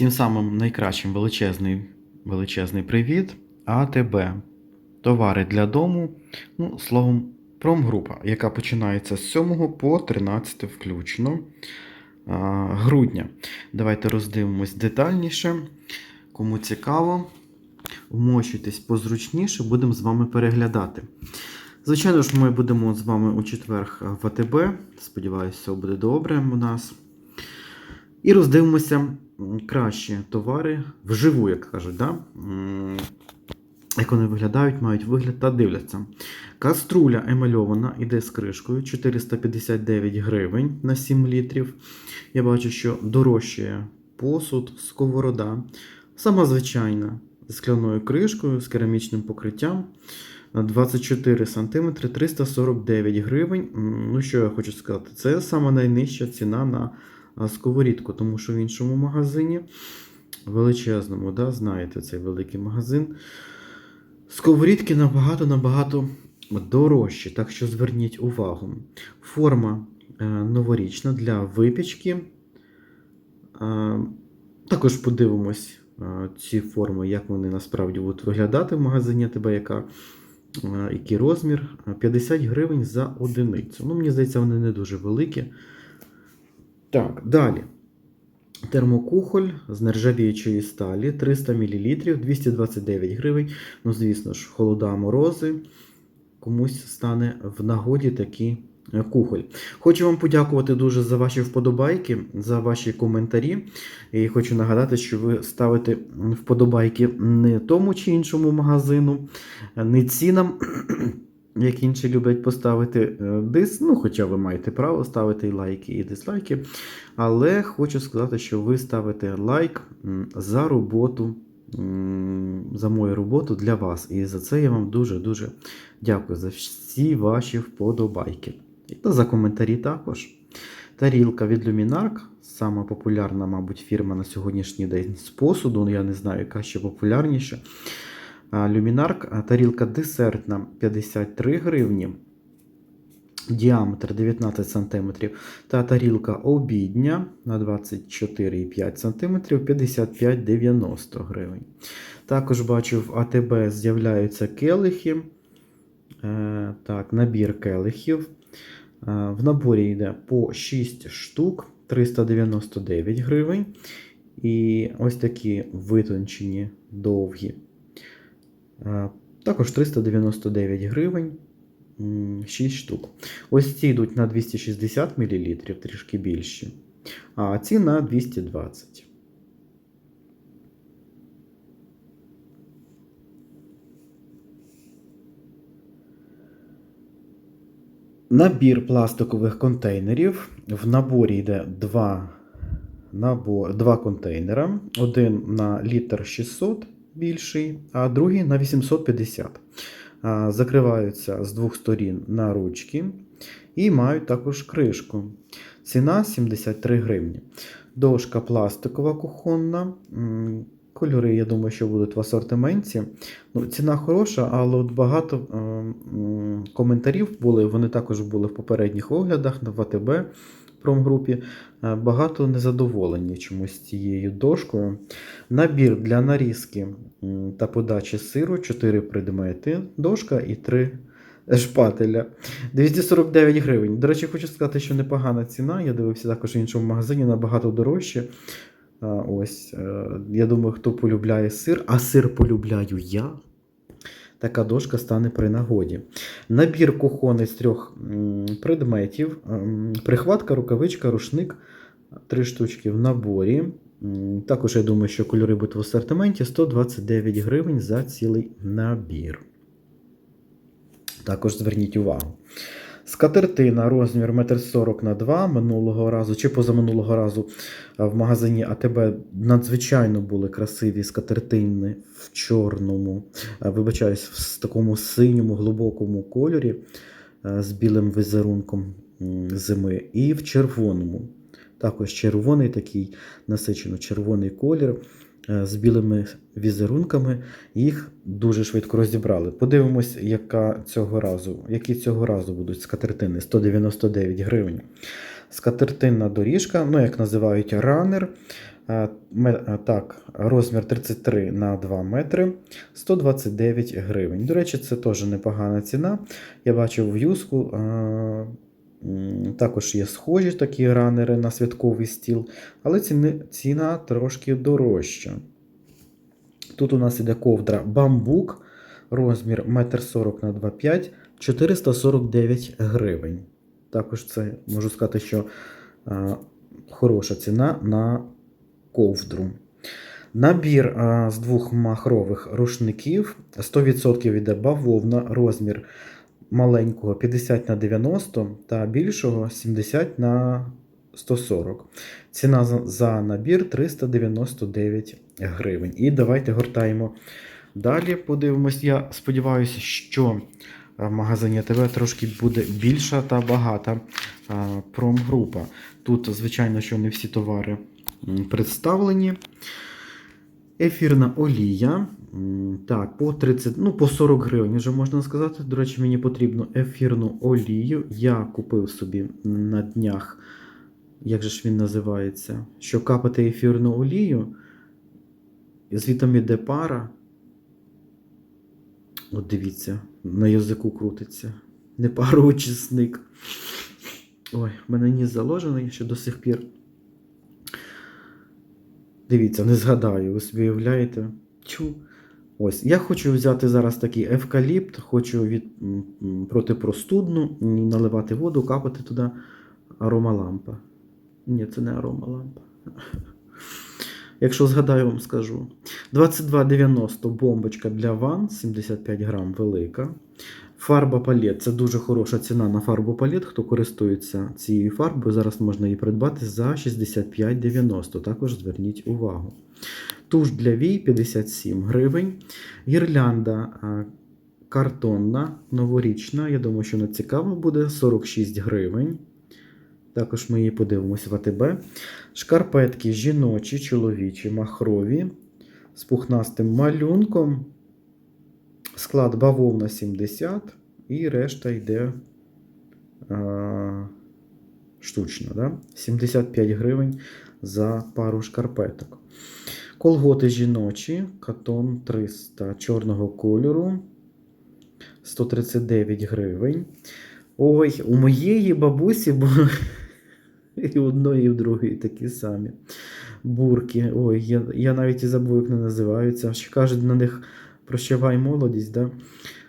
Всім самим найкращим величезний, величезний привіт. АТБ. Товари для дому. Ну, словом, промгрупа, яка починається з 7 по 13 включно грудня. Давайте роздивимось детальніше. Кому цікаво, вмощуйтесь позручніше, будемо з вами переглядати. Звичайно ж, ми будемо з вами у четвер в АТБ. Сподіваюся, все буде добре у нас. І роздивимося кращі товари вживу, як кажуть, да? Як вони виглядають, мають вигляд та дивляться. Каструля емальована, іде з кришкою 459 гривень на 7 літрів. Я бачу, що дорожчає посуд, сковорода. Сама звичайна з скляною кришкою, з керамічним покриттям. 24 см 349 гривень. Ну, що я хочу сказати, це сама найнижча ціна на сковорідку, тому що в іншому магазині величезному, да, знаєте, цей великий магазин. Сковорідки набагато-набагато дорожчі, так що зверніть увагу. Форма е, новорічна для випічки. Е, також подивимось е, ці форми, як вони насправді будуть виглядати в магазині е, який розмір. 50 гривень за одиницю. Ну, мені здається, вони не дуже великі. Так, далі. Термокухоль з нержавіючої сталі 300 мл, 229 гривень. Ну, звісно ж, холода морози. Комусь стане в нагоді такий е, кухоль. Хочу вам подякувати дуже за ваші вподобайки, за ваші коментарі. І хочу нагадати, що ви ставите вподобайки не тому чи іншому магазину, не цінам. Як інші люблять поставити е, дис, ну, хоча ви маєте право ставити і лайки, і дизлайки. Але хочу сказати, що ви ставите лайк за роботу, за мою роботу для вас. І за це я вам дуже-дуже дякую за всі ваші вподобайки. І за коментарі також. Тарілка від Luminark, сама популярна, мабуть, фірма на сьогоднішній день з посуду. Я не знаю, яка ще популярніша. А, тарілка десертна 53 гривні, діаметр 19 см, та тарілка обідня на 24,5 см 55,90 гривень. Також бачу в АТБ з'являються келихи. Е, так, набір келихів. Е, В наборі йде по 6 штук 399 гривень. І ось такі витончені довгі. Е, Також 399 гривень 6 штук. Ось ці йдуть на 260 мл, трішки більші, а ці на 220. Набір пластикових контейнерів. В наборі йде два, два контейнера. Один на літр 600 більший, а другий на 850. Закриваються з двох сторін на ручки і мають також кришку. Ціна 73 гривні. Дошка пластикова кухонна. Кольори, я думаю, що будуть в асортименті. Ну, ціна хороша, але от багато е, коментарів були. Вони також були в попередніх оглядах в АТБ промгрупі. Е, Багато незадоволені чомусь цією дошкою. Набір для нарізки та подачі сиру 4 предмети, дошка і 3 шпателя. 249 гривень. До речі, хочу сказати, що непогана ціна. Я дивився також в іншому магазині набагато дорожче. Ось, е, я думаю, хто полюбляє сир, а сир полюбляю я. Така дошка стане при нагоді. Набір кухони з трьох предметів: прихватка, рукавичка, рушник. Три штучки в наборі. Також я думаю, що кольори будуть в асортименті 129 гривень за цілий набір. Також зверніть увагу. Скатертина розмір 1,40 на 2 минулого разу чи позаминулого разу в магазині АТБ надзвичайно були красиві скатертини в чорному, а, вибачаюсь, в такому синьому глибокому кольорі з білим візерунком зими, і в червоному. Також червоний такий насичено червоний колір з білими візерунками. Їх дуже швидко розібрали. Подивимось, яка цього разу, які цього разу будуть скатертини 199 гривень. Скатертинна доріжка, ну як називають ранер. Е, е, Так, розмір 33 на 2 метри, 129 гривень. До речі, це теж непогана ціна. Я бачив в юску. Також є схожі такі ранери на святковий стіл, але ціни, ціна трошки дорожча. Тут у нас іде ковдра бамбук, розмір 1,40 на 2,5, 449 гривень. Також це можу сказати, що е, хороша ціна на ковдру. Набір е, з двох махрових рушників 100% іде бавовна, розмір маленького 50 на 90 та більшого 70 на 140. Ціна за, набір 399 гривень. І давайте гортаємо далі. Подивимось. Я сподіваюся, що е, в магазині ТВ трошки буде більша та багата е, промгрупа. Тут, звичайно, що не всі товари представлені. Ефірна олія. Так, по 30, ну, по 40 гривень вже можна сказати. До речі, мені потрібно ефірну олію. Я купив собі на днях, як же ж він називається? Що капати ефірну олію. Звітом іде пара. От дивіться, на язику крутиться. Не пароочисник. Ой, в мене ніс заложений ще до сих пір. Дивіться, не згадаю, ви собі уявляєте? Чу. Ось, я хочу взяти зараз такий евкаліпт, хочу від протипростудну, наливати воду, капати туди аромалампа. Ні, це не аромалампа. Якщо згадаю, вам скажу. 22,90 бомбочка для ванн, 75 грам велика. Фарба палет це дуже хороша ціна на фарбу палет. Хто користується цією фарбою, зараз можна її придбати за 65,90. Також зверніть увагу. Туш для вій 57 гривень. Гірлянда картонна, новорічна. Я думаю, що вона цікава буде 46 гривень. Також ми її подивимося в АТБ. Шкарпетки жіночі, чоловічі, махрові з пухнастим малюнком. Склад бавовна 70 і решта йде а, штучно. Да? 75 гривень за пару шкарпеток. Колготи жіночі, катон 300 чорного кольору. 139 гривень. Ой, у моєї бабусі було і одної, і у другої такі самі. Бурки. Ой, я, я навіть і забув, як вони називаються. Ще кажуть, на них прощавай молодість. Да?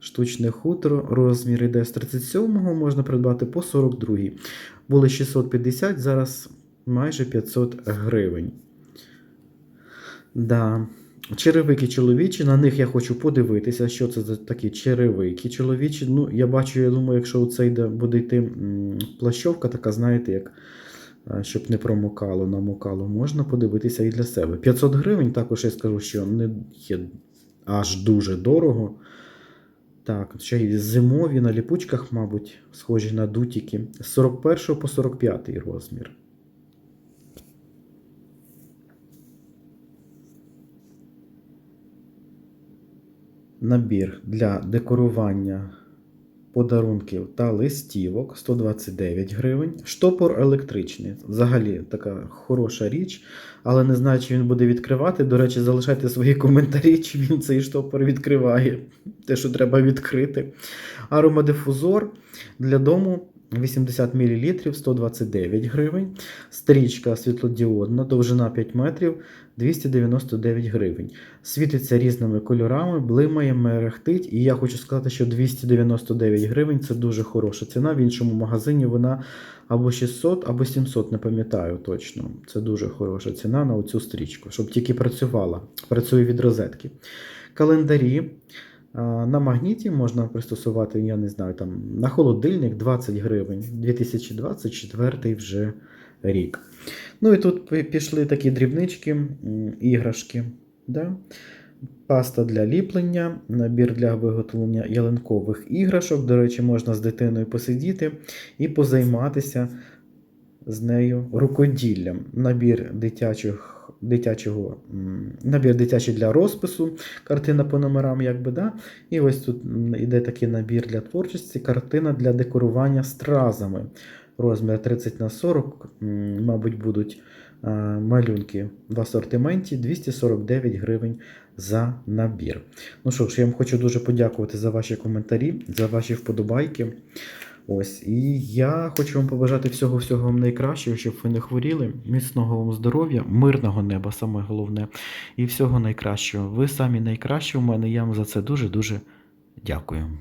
Штучне хутро, розмір іде з 37-го, можна придбати по 42-й. Були 650, зараз майже 500 гривень. Да. Черевики чоловічі, на них я хочу подивитися, що це за такі черевики чоловічі. Ну, я бачу, я думаю, якщо це буде йти плащовка, така, знаєте, як щоб не промокало, намокало, можна подивитися і для себе. 500 гривень, також я скажу, що не є аж дуже дорого. Так, ще й зимові на ліпучках, мабуть, схожі на дутіки. З 41 по 45 розмір. Набір для декорування подарунків та листівок 129 гривень. Штопор електричний. Взагалі така хороша річ, але не знаю, чи він буде відкривати. До речі, залишайте свої коментарі, чи він цей штопор відкриває. Те, що треба відкрити. Аромадифузор для дому 80 мл 129 гривень. Стрічка світлодіодна, довжина 5 метрів 299 гривень. Світиться різними кольорами, блимає, мерехтить. І я хочу сказати, що 299 гривень це дуже хороша ціна. В іншому магазині вона або 600, або 700, не пам'ятаю точно. Це дуже хороша ціна на оцю стрічку, щоб тільки працювала. Працює від розетки. Календарі. На магніті можна пристосувати, я не знаю, там на холодильник 20 гривень, 2024 вже рік. Ну і тут пішли такі дрібнички, іграшки. Да? Паста для ліплення, набір для виготовлення ялинкових іграшок. До речі, можна з дитиною посидіти і позайматися з нею рукоділлям. Набір дитячих, дитячого, набір дитячий для розпису, картина по номерам, якби, да? І ось тут м, іде такий набір для творчості, картина для декорування стразами. Розмір 30 на 40, мабуть, будуть малюнки в асортименті 249 гривень за набір. Ну що ж, я вам хочу дуже подякувати за ваші коментарі, за ваші вподобайки. Ось, і я хочу вам побажати всього всього вам найкращого, щоб ви не хворіли, міцного вам здоров'я, мирного неба, саме головне, і всього найкращого. Ви самі найкращі у мене. Я вам за це дуже дуже дякую.